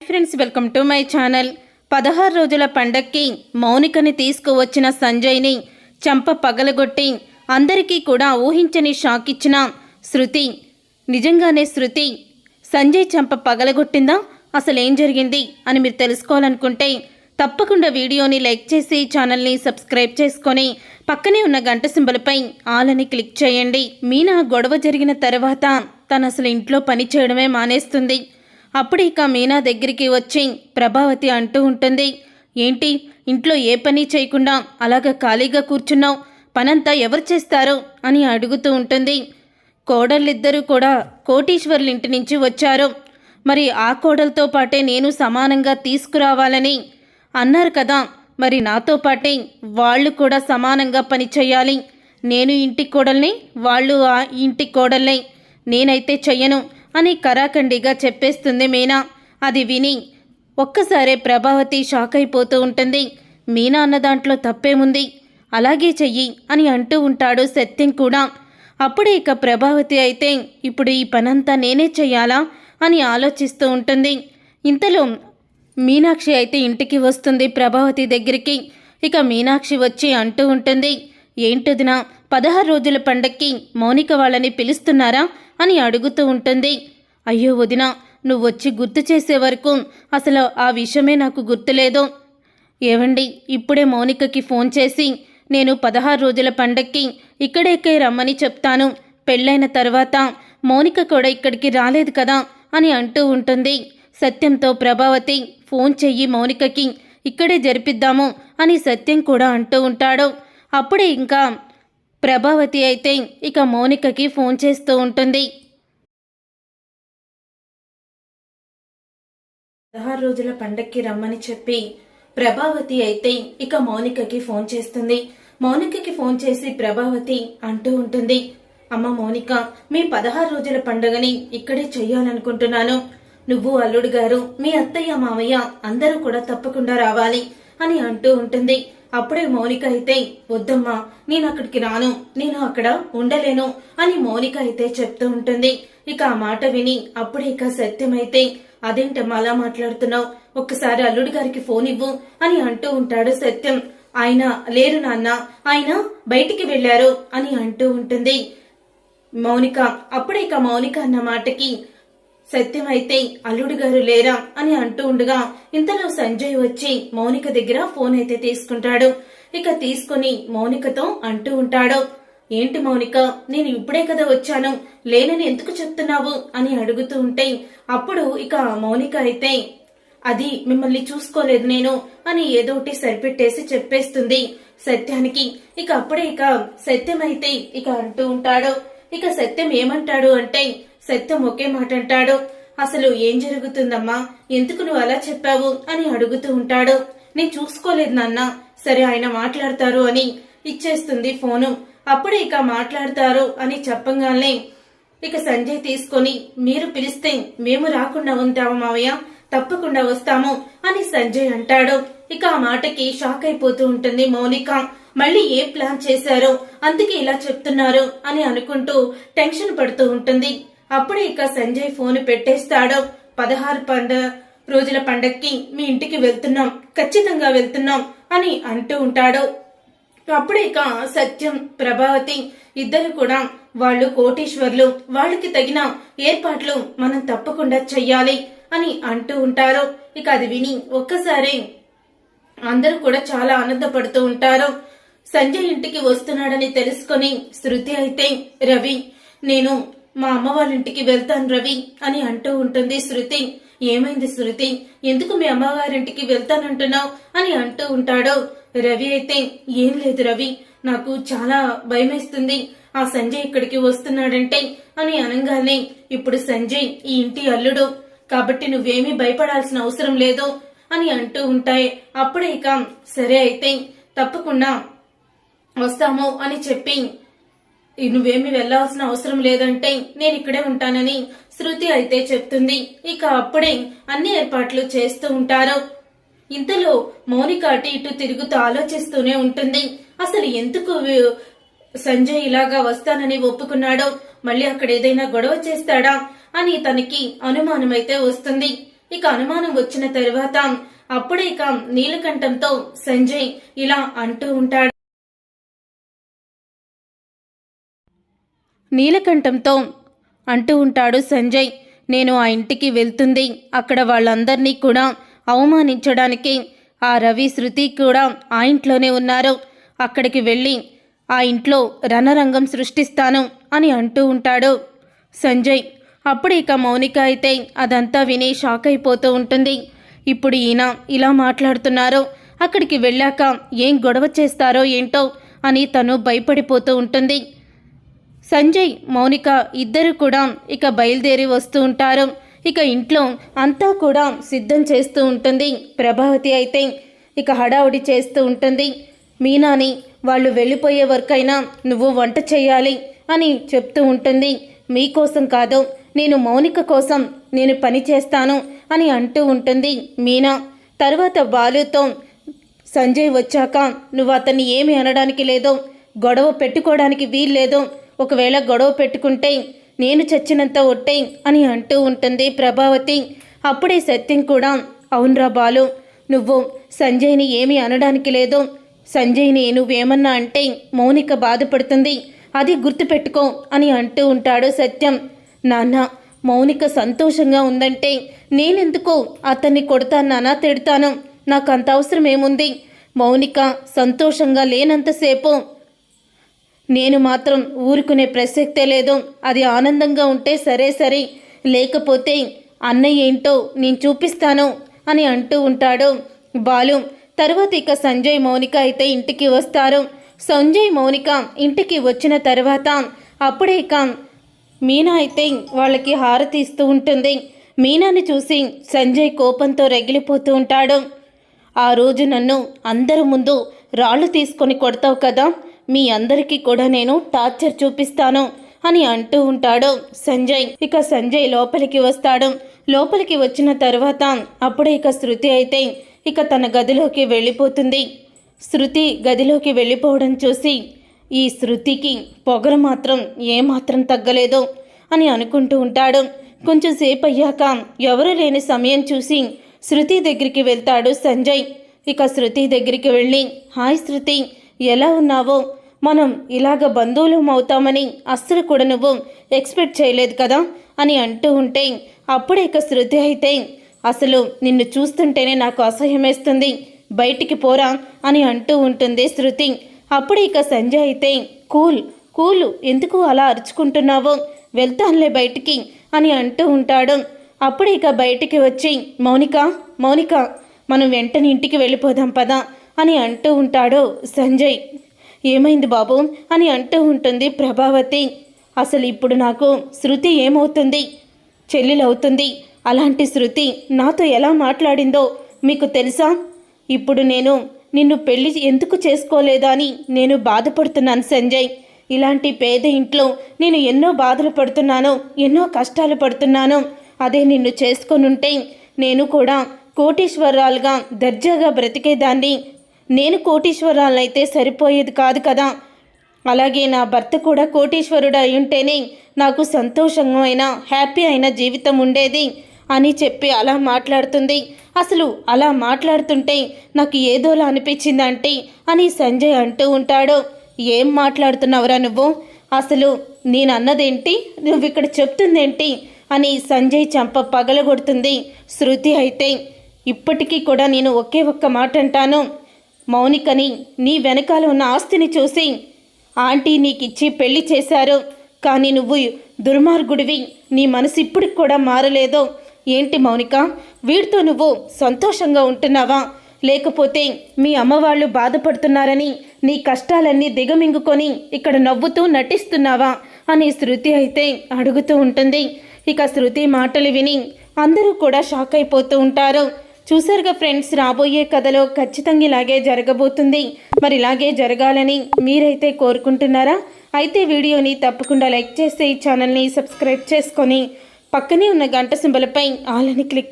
Friends welcome to my channel పదహారు రోజుల పండక్కి మౌనికని తీసుకువచ్చిన సంజయ్ని చంప పగలగొట్టి అందరికీ కూడా ఊహించని షాక్ ఇచ్చిన శృతి. నిజంగానే శృతి సంజయ్ చంప పగలగొట్టిందా? అసలు ఏం జరిగింది? అని మీరు తెలుసుకోవాలనుకుంటే తప్పకుండా వీడియోని లైక్ చేసి ఛానల్ని సబ్స్క్రైబ్ చేసుకొని పక్కనే ఉన్న గంట సింబలపై ఆలని క్లిక్ చేయండి. మీనా గొడవ జరిగిన తర్వాత తను అసలు ఇంట్లో పని చేయడమే మానేస్తుంది. అప్పుడు ఇక మీనా దగ్గరికి వచ్చి ప్రభావతి అంటూ ఉంటుంది ఏంటి? ఇంట్లో ఏ పని చేయకుండా అలాగ ఖాళీగా కూర్చున్నావు? పనంతా ఎవరు చేస్తారు? అని అడుగుతూ ఉంటుంది. కోడళ్ళిద్దరూ కూడా కోటీశ్వర్ల ఇంటి నుంచి వచ్చారు. మరి ఆ కోడలతో పాటే నేను సమానంగా తీసుకురావాలని? అన్నారు కదా మరి నాతో పాటే వాళ్ళు కూడా సమానంగా పని చేయాలి. నేను ఇంటి కోడల్ని వాళ్ళు ఆ ఇంటి కోడల్ని నేనైతే చెయ్యను. అని కరాఖండిగా చెప్పేస్తుంది మీనా. అది విని ఒక్కసారే ప్రభావతి షాక్ అయిపోతూ ఉంటుంది. మీనా అన్న దాంట్లో తప్పేముంది? అలాగే చెయ్యి అని అంటూ ఉంటాడు సత్యం కూడా. అప్పుడే ఇక ప్రభావతి అయితే ఇప్పుడు ఈ పనంతా నేనే చెయ్యాలా? అని ఆలోచిస్తూ ఉంటుంది. ఇంతలో మీనాక్షి అయితే ఇంటికి వస్తుంది ప్రభావతి దగ్గరికి. ఇక మీనాక్షి వచ్చి అంటూ ఉంటుంది ఏంటదినా? పదహారు రోజుల పండక్కి మౌనిక వాళ్ళని పిలుస్తున్నారా అని అడుగుతూ ఉంటుంది. అయ్యో వదిన నువ్వు వచ్చి గుర్తు చేసే వరకు అసలు ఆ విషయమే నాకు గుర్తులేదు. ఏవండి ఇప్పుడే మౌనికకి ఫోన్ చేసి నేను పదహారు రోజుల పండక్కి ఇక్కడేకే రమ్మని చెప్తాను. పెళ్ళైన తర్వాత మౌనిక కూడా ఇక్కడికి రాలేదు కదా అని అంటూ ఉంటుంది. సత్యంతో ప్రభావతి ఫోన్ చెయ్యి మౌనికకి ఇక్కడే జరిపిద్దాము అని సత్యం కూడా అంటూ ఉంటాడు. అప్పుడే ఇంకా ప్రభావతి అయితే ఇక మౌనికకి ఫోన్ చేస్తూ ఉంటుంది. పదహారు రోజుల పండక్కి రమ్మని చెప్పి ప్రభావతి అయితే ఇక మౌనికకి ఫోన్ చేస్తుంది. మౌనికకి ఫోన్ చేసి ప్రభావతి అంటూ ఉంటుంది అమ్మ మౌనిక మీ పదహారు రోజుల పండుగని ఇక్కడే చెయ్యాలనుకుంటున్నాను. నువ్వు అల్లుడు గారు మీ అత్తయ్య మామయ్య అందరూ కూడా తప్పకుండా రావాలి అని అంటూ ఉంటుంది. అప్పుడే మౌనిక అయితే వద్దమ్మా నేను అక్కడికి రాను నేను అక్కడ ఉండలేను అని మౌనిక అయితే చెప్తూ ఉంటుంది. ఇక ఆ మాట విని అప్పుడే ఇక సత్యమైతే అదేంటమ్మా అలా మాట్లాడుతున్నావు? ఒక్కసారి అల్లుడి గారికి ఫోన్ ఇవ్వు అని అంటూ ఉంటాడు సత్యం. ఆయన లేరు నాన్న ఆయన బయటికి వెళ్ళారు అని అంటూ ఉంటుంది. మౌనిక అప్పుడే ఇక మౌనిక అన్న మాటకి సత్యం అయితే అల్లుడు గారు లేరా అని అంటూ ఉండగా ఇంతలో సంజయ్ వచ్చి మౌనిక దగ్గర ఫోన్ అయితే తీసుకుంటాడు. ఇక తీసుకుని మౌనికతో అంటూ ఉంటాడు ఏంటి మౌనిక నేను ఇప్పుడే కదా వచ్చాను. లేనని ఎందుకు చెప్తున్నావు? అని అడుగుతూ ఉంటే అప్పుడు ఇక మౌనిక అయితే అది మిమ్మల్ని చూసుకోలేదు నేను అని ఏదోటి సరిపెట్టేసి చెప్పేస్తుంది సత్యానికి. ఇక అప్పుడే ఇక సత్యం అయితే ఇక అంటూ ఉంటాడు. ఇక సత్యం ఏమంటాడు అంటే సత్యం ఒకే మాట అంటాడు అసలు ఏం జరుగుతుందమ్మా? ఎందుకు నువ్వు అలా చెప్పావు? అని అడుగుతూ ఉంటాడు. నేను చూసుకోలేదు నాన్న. సరే ఆయన మాట్లాడతారు అని ఇచ్చేస్తుంది ఫోను. అప్పుడే ఇక మాట్లాడతారు అని చెప్పగానే ఇక సంజయ్ తీసుకొని మీరు పిలిస్తే మేము రాకుండా ఉంటాము మావయ్య. తప్పకుండా వస్తాము అని సంజయ్ అంటాడు. ఇక ఆ మాటకి షాక్ అయిపోతూ ఉంటుంది మౌనిక. మళ్ళీ ఏం ప్లాన్ చేశారో? అందుకే ఇలా చెప్తున్నారు అని అనుకుంటూ టెన్షన్ పడుతూ ఉంటుంది. అప్పుడే ఇక సంజయ్ ఫోన్ పెట్టేస్తాడు. పదహారు పండ రోజుల పండక్కి మీ ఇంటికి వెళ్తున్నాం. ఖచ్చితంగా వెళ్తున్నాం అని అంటూ ఉంటాడు. అప్పుడే ఇక సత్యం ప్రభావతి ఇద్దరు కూడా వాళ్ళు కోటీశ్వర్లు వాళ్ళకి తగిన ఏర్పాట్లు మనం తప్పకుండా చెయ్యాలి అని అంటూ ఉంటారు. ఇక అది విని ఒక్కసారి అందరూ కూడా చాలా ఆనందపడుతూ ఉంటారు. సంజయ్ ఇంటికి వస్తున్నాడని తెలుసుకొని శృతి అయితే రవి నేను మా అమ్మ వాళ్ళ ఇంటికి వెళ్తాను రవి అని అంటూ ఉంటుంది శృతి. ఏమైంది శృతి? ఎందుకు మీ అమ్మగారింటికి వెళ్తానంటున్నావు అని అంటూ ఉంటాడు. రవి అయితే ఏం లేదు రవి నాకు చాలా భయమేస్తుంది. ఆ సంజయ్ ఇక్కడికి వస్తున్నాడంటే అని అనగానే ఇప్పుడు సంజయ్ ఈ ఇంటి అల్లుడు. కాబట్టి నువ్వేమీ భయపడాల్సిన అవసరం లేదు అని అంటూ ఉంటాయి. అప్పుడే ఇక సరే అయితే తప్పకుండా వస్తాము అని చెప్పి నువ్వేమి వెళ్ళాల్సిన అవసరం లేదంటే నేను ఇక్కడే ఉంటానని శృతి అయితే చెప్తుంది. ఇక అప్పుడే అన్ని ఏర్పాట్లు చేస్తూ ఉంటారు. ఇంతలో మౌనిక అటు ఇటు తిరుగుతూ ఆలోచిస్తూనే ఉంటుంది. అసలు ఎందుకు సంజయ్ ఇలాగా వస్తానని ఒప్పుకున్నాడో మళ్ళీ అక్కడ ఏదైనా గొడవ చేస్తాడా అని తనకి అనుమానమైతే వస్తుంది. ఇక అనుమానం వచ్చిన తర్వాత అప్పుడే ఇక నీలకంఠంతో సంజయ్ ఇలా అంటూ ఉంటాడు. నీలకంఠంతో అంటూ ఉంటాడు సంజయ్ నేను ఆ ఇంటికి వెళ్తుంది. అక్కడ వాళ్ళందరినీ కూడా అవమానించడానికి ఆ రవి శృతి కూడా ఆ ఇంట్లోనే ఉన్నారు. అక్కడికి వెళ్ళి ఆ ఇంట్లో రణరంగం సృష్టిస్తాను అని అంటూ ఉంటాడు సంజయ్. అప్పుడు ఇక మౌనిక అయితే అదంతా విని షాక్ అయిపోతూ ఉంటుంది. ఇప్పుడు ఈయన ఇలా మాట్లాడుతున్నారు. అక్కడికి వెళ్ళాక ఏం గొడవ చేస్తారో ఏంటో అని తను భయపడిపోతూ ఉంటుంది. సంజయ్ మౌనిక ఇద్దరు కూడా ఇక బయలుదేరి వస్తూ ఉంటారు. ఇక ఇంట్లో అంతా కూడా సిద్ధం చేస్తూ ఉంటుంది. ప్రభావతి అయితే ఇక హడావుడి చేస్తూ ఉంటుంది. మీనాని వాళ్ళు వెళ్ళిపోయే వరకైనా నువ్వు వంట చేయాలి అని చెప్తూ ఉంటుంది. మీకోసం కాదు నేను మౌనిక కోసం నేను పని చేస్తాను అని అంటూ ఉంటుంది మీనా. తర్వాత బాలుతో సంజయ్ వచ్చాక నువ్వు అతన్ని ఏమి అనడానికి లేదో. గొడవ పెట్టుకోవడానికి వీల్లేదో. ఒకవేళ గొడవ పెట్టుకుంటే నేను చచ్చినంత ఒట్టే అని అంటూ ఉంటుంది ప్రభావతి. అప్పుడే సత్యం కూడా అవునరా బాలు నువ్వు సంజయ్ని ఏమీ అనడానికి లేదు. సంజయ్ని నువ్వేమన్నా అంటే మౌనిక బాధపడుతుంది. అది గుర్తుపెట్టుకో అని అంటూ ఉంటాడు సత్యం. నాన్న మౌనిక సంతోషంగా ఉందంటే నేనెందుకు అతన్ని కొడతానా తిడతాను. నాకు అంత అవసరం ఏముంది? మౌనిక సంతోషంగా లేనంతసేపు నేను మాత్రం ఊరుకునే ప్రసక్తే లేదు. అది ఆనందంగా ఉంటే సరే సరే లేకపోతే అన్నయ్య ఏంటో నేను చూపిస్తాను అని అంటూ ఉంటాడు. బాలు తర్వాత ఇక సంజయ్ మౌనిక అయితే ఇంటికి వస్తారు. సంజయ్ మౌనిక ఇంటికి వచ్చిన తర్వాత అప్పుడే ఇక మీనా అయితే వాళ్ళకి హారతి ఇస్తూ ఉంటుంది. మీనాని చూసి సంజయ్ కోపంతో రగిలిపోతూ ఉంటాడు. ఆ రోజు నన్ను అందరి ముందు రాళ్ళు తీసుకొని కొడతావు కదా? మీ అందరికీ కూడా నేను టార్చర్ చూపిస్తాను అని అంటూ ఉంటాడు సంజయ్. ఇక సంజయ్ లోపలికి వస్తాడు. లోపలికి వచ్చిన తర్వాత అప్పుడే ఇక శృతి అయితే ఇక తన గదిలోకి వెళ్ళిపోతుంది. శృతి గదిలోకి వెళ్ళిపోవడం చూసి ఈ శృతికి పొగరు మాత్రం ఏమాత్రం తగ్గలేదు అని అనుకుంటూ ఉంటాడు. కొంచెం సేపు అయ్యాక ఎవరు లేని సమయం చూసి శృతి దగ్గరికి వెళ్తాడు సంజయ్. ఇక శృతి దగ్గరికి వెళ్ళి హాయ్ శృతి ఎలా ఉన్నావో? మనం ఇలాగ బంధువులం అవుతామని అస్సలు కూడా నువ్వు ఎక్స్పెక్ట్ చేయలేదు కదా అని అంటూ ఉంటే అప్పుడే ఇక శృతి అయితే అసలు నిన్ను చూస్తుంటేనే నాకు అసహ్యమేస్తుంది బయటికి పోరా అని అంటూ ఉంటుంది శృతి. అప్పుడు ఇక సంజయ్ అయితే కూల్ కూలు ఎందుకు అలా అరుచుకుంటున్నావో? వెళ్తానులే బయటికి అని అంటూ ఉంటాడు. అప్పుడు ఇక బయటికి వచ్చి మౌనిక మౌనిక మనం వెంటనే ఇంటికి వెళ్ళిపోదాం పదా అని అంటూ ఉంటాడు సంజయ్. ఏమైంది బాబు అని అంటూ ఉంటుంది ప్రభావతి. అసలు ఇప్పుడు నాకు శృతి ఏమవుతుంది? చెల్లెలవుతుంది. అలాంటి శృతి నాతో ఎలా మాట్లాడిందో మీకు తెలుసా? ఇప్పుడు నేను నిన్ను పెళ్ళి ఎందుకు చేసుకోలేదా అని నేను బాధపడుతున్నాను సంజయ్. ఇలాంటి పేద ఇంట్లో నేను ఎన్నో బాధలు పడుతున్నాను ఎన్నో కష్టాలు పడుతున్నాను. అదే నిన్ను చేసుకొనుంటే నేను కూడా కోటీశ్వరాలుగా దర్జాగా బ్రతికేదాన్ని నేను కోటీశ్వరాలనైతే సరిపోయేది కాదు కదా. అలాగే నా భర్త కూడా కోటీశ్వరుడు అయి ఉంటేనే నాకు సంతోషంగా అయినా హ్యాపీ అయిన జీవితం ఉండేది అని చెప్పి అలా మాట్లాడుతుంది. అసలు అలా మాట్లాడుతుంటే నాకు ఏదోలా అనిపించిందంటే అని సంజయ్ అంటూ ఉంటాడు. ఏం మాట్లాడుతున్నావురా నువ్వు? అసలు నేను అన్నదేంటి నువ్వు ఇక్కడ చెప్తుందేంటి? అని సంజయ్ చంప పగలగొడుతుంది. శృతి అయితే ఇప్పటికీ కూడా నేను ఒకే ఒక్క మాట అంటాను మౌనికని నీ వెనకాల ఉన్న ఆస్తిని చూసి ఆంటీ నీకిచ్చి పెళ్ళి చేశారు కానీ నువ్వు దుర్మార్గుడివి నీ మనసు ఇప్పటికి కూడా మారలేదు. ఏంటి మౌనిక వీడితో నువ్వు సంతోషంగా ఉంటున్నావా? లేకపోతే మీ అమ్మవాళ్ళు బాధపడుతున్నారని నీ కష్టాలన్నీ దిగమింగుకొని ఇక్కడ నవ్వుతూ నటిస్తున్నావా? అని శృతి అయితే అడుగుతూ ఉంటుంది. ఇక శృతి మాటలు విని అందరూ కూడా షాక్ అయిపోతూ ఉంటారు. చూసారుగా ఫ్రెండ్స్ రాబోయే కథలో ఖచ్చితంగా ఇలాగే జరగబోతుంది. మరి ఇలాగే జరగాలని మీరైతే కోరుకుంటున్నారా? అయితే వీడియోని తప్పకుండా లైక్ చేస్తే ఈ ఛానల్ని సబ్స్క్రైబ్ చేసుకొని పక్కనే ఉన్న గంట సింబలపై ఆలని క్లిక్